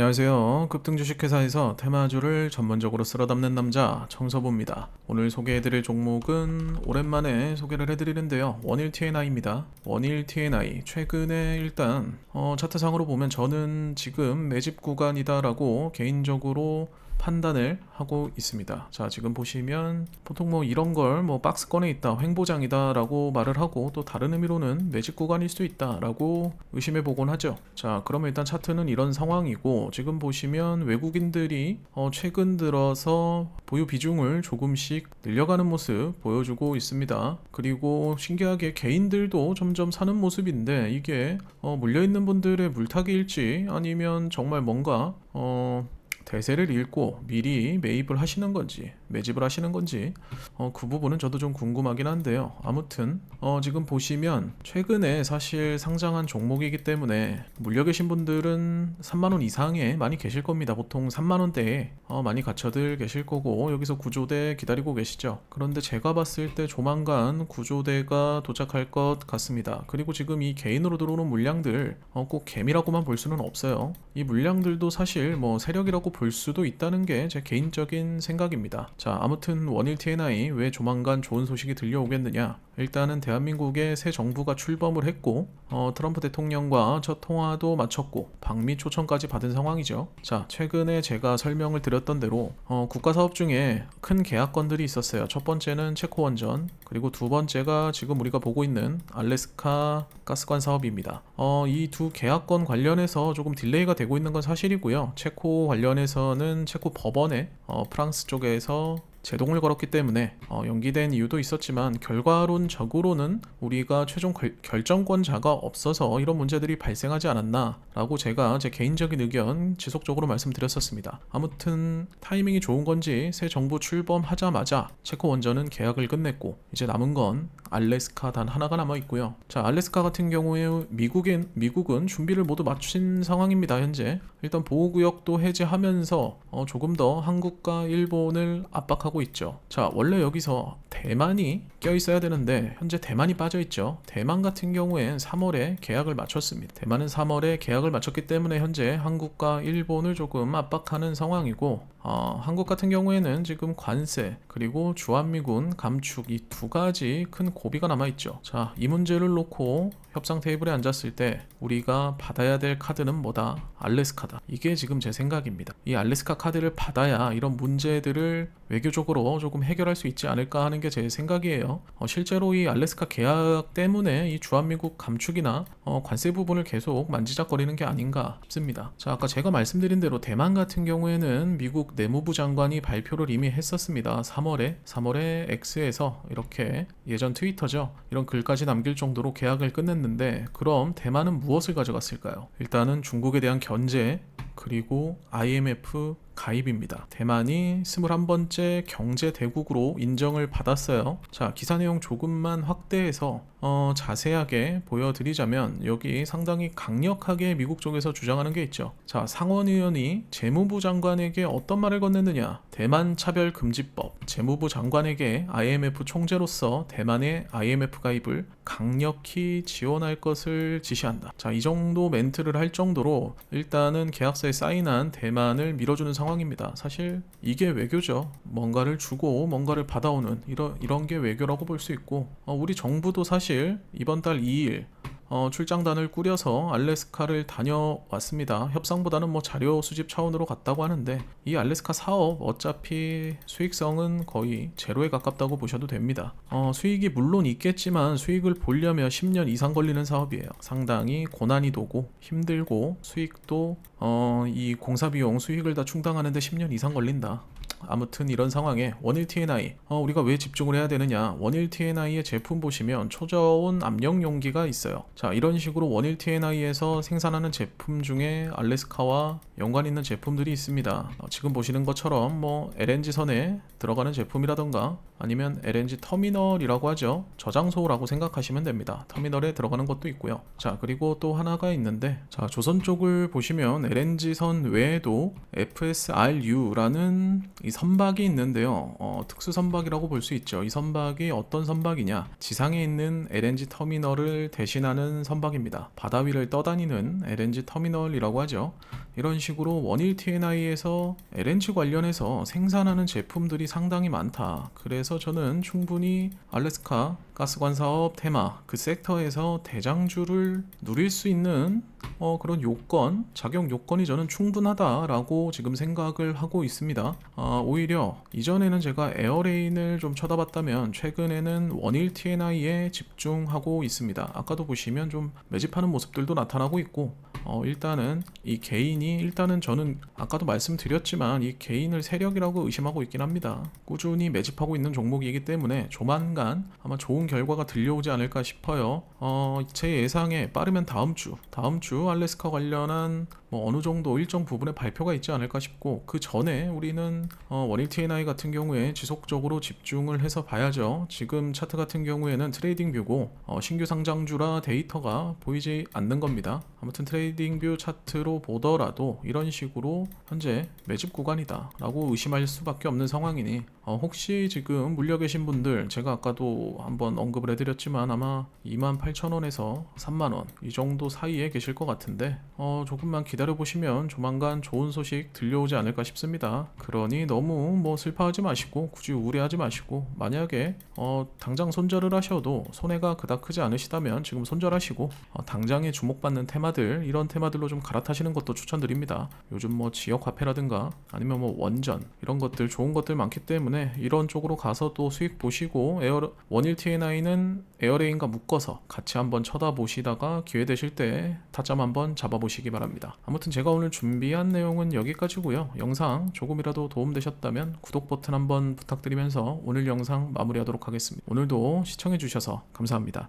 안녕하세요. 급등 주식회사에서 테마주를 전문적으로 쓸어 담는 남자 청서부입니다. 오늘 소개해드릴 종목은 오랜만에 소개를 해드리는데요. 원일 TNI입니다. 원일 TNI 최근에 일단 어, 차트상으로 보면 저는 지금 매집 구간이다라고 개인적으로 판단을 하고 있습니다. 자, 지금 보시면 보통 뭐 이런 걸 뭐 박스권에 있다, 횡보장이다라고 말을 하고 또 다른 의미로는 매집 구간일 수도 있다라고 의심해 보곤 하죠. 자, 그러면 일단 차트는 이런 상황이고 지금 보시면 외국인들이 어, 최근 들어서 보유 비중을 조금씩 늘려가는 모습 보여주고 있습니다. 그리고 신기하게 개인들도 점점 사는 모습인데 이게 어, 물려 있는 분들의 물타기일지 아니면 정말 뭔가 어 대세를 읽고 미리 매입을 하시는 건지 매집을 하시는 건지 어, 그 부분은 저도 좀 궁금하긴 한데요. 아무튼 어, 지금 보시면 최근에 사실 상장한 종목이기 때문에 물려 계신 분들은 3만 원 이상에 많이 계실 겁니다. 보통 3만 원대에 어, 많이 갇혀들 계실 거고 여기서 구조대 기다리고 계시죠. 그런데 제가 봤을 때 조만간 구조대가 도착할 것 같습니다. 그리고 지금 이 개인으로 들어오는 물량들 어, 꼭 개미라고만 볼 수는 없어요. 이 물량들도 사실 뭐 세력이라고 볼 수도 있다는 게 제 개인적인 생각입니다. 자, 아무튼 원일 TNI 왜 조만간 좋은 소식이 들려오겠느냐? 일단은 대한민국의 새 정부가 출범을 했고 어, 트럼프 대통령과 첫 통화도 마쳤고 방미 초청까지 받은 상황이죠. 자, 최근에 제가 설명을 드렸던 대로 어, 국가 사업 중에 큰 계약건들이 있었어요. 첫 번째는 체코 원전, 그리고 두 번째가 지금 우리가 보고 있는 알래스카 가스관 사업입니다. 어, 이 두 계약건 관련해서 조금 딜레이가 되고 있는 건 사실이고요. 체코 관련해서는 체코 법원에 어, 프랑스 쪽에서 제동을 걸었기 때문에 어, 연기된 이유도 있었지만 결과론적으로는 우리가 최종 결, 결정권자가 없어서 이런 문제들이 발생하지 않았나라고 제가 제 개인적인 의견 지속적으로 말씀드렸었습니다. 아무튼 타이밍이 좋은 건지 새 정부 출범하자마자 체코 원전은 계약을 끝냈고 이제 남은 건 알래스카 단 하나가 남아 있고요. 자 알래스카 같은 경우에 미국인 미국은 준비를 모두 마친 상황입니다. 현재 일단 보호구역도 해제하면서 어, 조금 더 한국과 일본을 압박하고 하고 있죠. 자, 원래 여기서 대만이 껴 있어야 되는데 현재 대만이 빠져 있죠. 대만 같은 경우엔 3월에 계약을 마쳤습니다. 대만은 3월에 계약을 마쳤기 때문에 현재 한국과 일본을 조금 압박하는 상황이고 어, 한국 같은 경우에는 지금 관세 그리고 주한미군 감축 이 두 가지 큰 고비가 남아 있죠. 자, 이 문제를 놓고 협상 테이블에 앉았을 때 우리가 받아야 될 카드는 뭐다? 알래스카다. 이게 지금 제 생각입니다. 이 알래스카 카드를 받아야 이런 문제들을 외교적으로 조금 해결할 수 있지 않을까 하는 게 제 생각이에요. 어, 실제로 이 알래스카 계약 때문에 이 주한미국 감축이나 어, 관세 부분을 계속 만지작거리는 게 아닌가 싶습니다. 자, 아까 제가 말씀드린 대로 대만 같은 경우에는 미국 내무부 장관이 발표를 이미 했었습니다. 3월에 3월에 X에서 이렇게 예전 트위터죠. 이런 글까지 남길 정도로 계약을 끝 냈는데 그럼 대만은 무엇을 가져갔을까요? 일단은 중국에 대한 견제 그리고 IMF 가입입니다. 대만이 21번째 경제 대국으로 인정을 받았어요. 자, 기사 내용 조금만 확대해서 어, 자세하게 보여드리자면 여기 상당히 강력하게 미국 쪽에서 주장하는 게 있죠. 자, 상원 의원이 재무부 장관에게 어떤 말을 건넸느냐? 대만 차별 금지법. 재무부 장관에게 IMF 총재로서 대만의 IMF 가입을 강력히 지원할 것을 지시한다. 자, 이 정도 멘트를 할 정도로 일단은 계약서에 사인한 대만을 밀어주는 상황 입니다. 사실 이게 외교죠. 뭔가를 주고 뭔가를 받아오는 이런 이런 게 외교라고 볼 수 있고 어, 우리 정부도 사실 이번 달 2일 어, 출장단을 꾸려서 알래스카를 다녀왔습니다. 협상보다는 뭐 자료 수집 차원으로 갔다고 하는데 이 알래스카 사업 어차피 수익성은 거의 제로에 가깝다고 보셔도 됩니다. 어, 수익이 물론 있겠지만 수익을 보려면 10년 이상 걸리는 사업이에요. 상당히 고난이도고 힘들고 수익도 어, 이 공사 비용 수익을 다 충당하는데 10년 이상 걸린다. 아무튼 이런 상황에 원일 TNI 어, 우리가 왜 집중을 해야 되느냐. 원일 TNI의 제품 보시면 초저온 압력 용기가 있어요. 자 이런 식으로 원일 TNI에서 생산하는 제품 중에 알래스카와 연관 있는 제품들이 있습니다. 어, 지금 보시는 것처럼 뭐 LNG 선에 들어가는 제품이라던가 아니면 LNG 터미널이라고 하죠. 저장소라고 생각하시면 됩니다. 터미널에 들어가는 것도 있고요. 자 그리고 또 하나가 있는데 자 조선 쪽을 보시면 LNG 선 외에도 FSRU라는 이 선박이 있는데요. 어, 특수 선박이라고 볼 수 있죠. 이 선박이 어떤 선박이냐? 지상에 있는 LNG 터미널을 대신하는 선박입니다. 바다 위를 떠다니는 LNG 터미널이라고 하죠. 이런 식으로 원일 TNI에서 LNG 관련해서 생산하는 제품들이 상당히 많다. 그래서 저는 충분히 알래스카 가스관 사업 테마 그 섹터에서 대장주를 누릴 수 있는 어, 그런 요건, 자격 요건이 저는 충분하다라고 지금 생각을 하고 있습니다. 아, 오히려 이전에는 제가 에어레인을 좀 쳐다봤다면 최근에는 원일 TNI에 집중하고 있습니다. 아까도 보시면 좀 매집하는 모습들도 나타나고 있고 어, 일단은 이 개인이 일단은 저는 아까도 말씀드렸지만 이 개인을 세력이라고 의심하고 있긴 합니다. 꾸준히 매집하고 있는 종목이기 때문에 조만간 아마 좋은 결과가 들려오지 않을까 싶어요. 어, 제 예상에 빠르면 다음 주, 다음 주 알래스카 관련한 뭐 어느 정도 일정 부분의 발표가 있지 않을까 싶고 그 전에 우리는 어, 원일 TNI 같은 경우에 지속적으로 집중을 해서 봐야죠. 지금 차트 같은 경우에는 트레이딩 뷰고 어, 신규 상장주라 데이터가 보이지 않는 겁니다. 아무튼 트레이딩 뷰 차트로 보더라도 이런 식으로 현재 매집 구간이다라고 의심할 수밖에 없는 상황이니 어, 혹시 지금 물려 계신 분들 제가 아까도 한번 언급을 해드렸지만 아마 28,000원에서 3만원 이 정도 사이에 계실 것 같은데 어, 조금만 기다려 보시면 조만간 좋은 소식 들려오지 않을까 싶습니다. 그러니 너무 뭐 슬퍼하지 마시고 굳이 우울해하지 마시고 만약에 어, 당장 손절을 하셔도 손해가 그닥 크지 않으시다면 지금 손절하시고 어, 당장에 주목받는 테마들 이런 테마들로 좀 갈아타시는 것도 추천드립니다. 요즘 뭐 지역 화폐라든가 아니면 뭐 원전 이런 것들 좋은 것들 많기 때문에 이런 쪽으로 가서 또 수익 보시고 에어 원일 TNI는 에어레인과 묶어서 같이 한번 쳐다보시다가 기회 되실 때 타점 한번 잡아보시기 바랍니다. 아무튼 제가 오늘 준비한 내용은 여기까지고요. 영상 조금이라도 도움되셨다면 구독 버튼 한번 부탁드리면서 오늘 영상 마무리하도록 하겠습니다. 오늘도 시청해주셔서 감사합니다.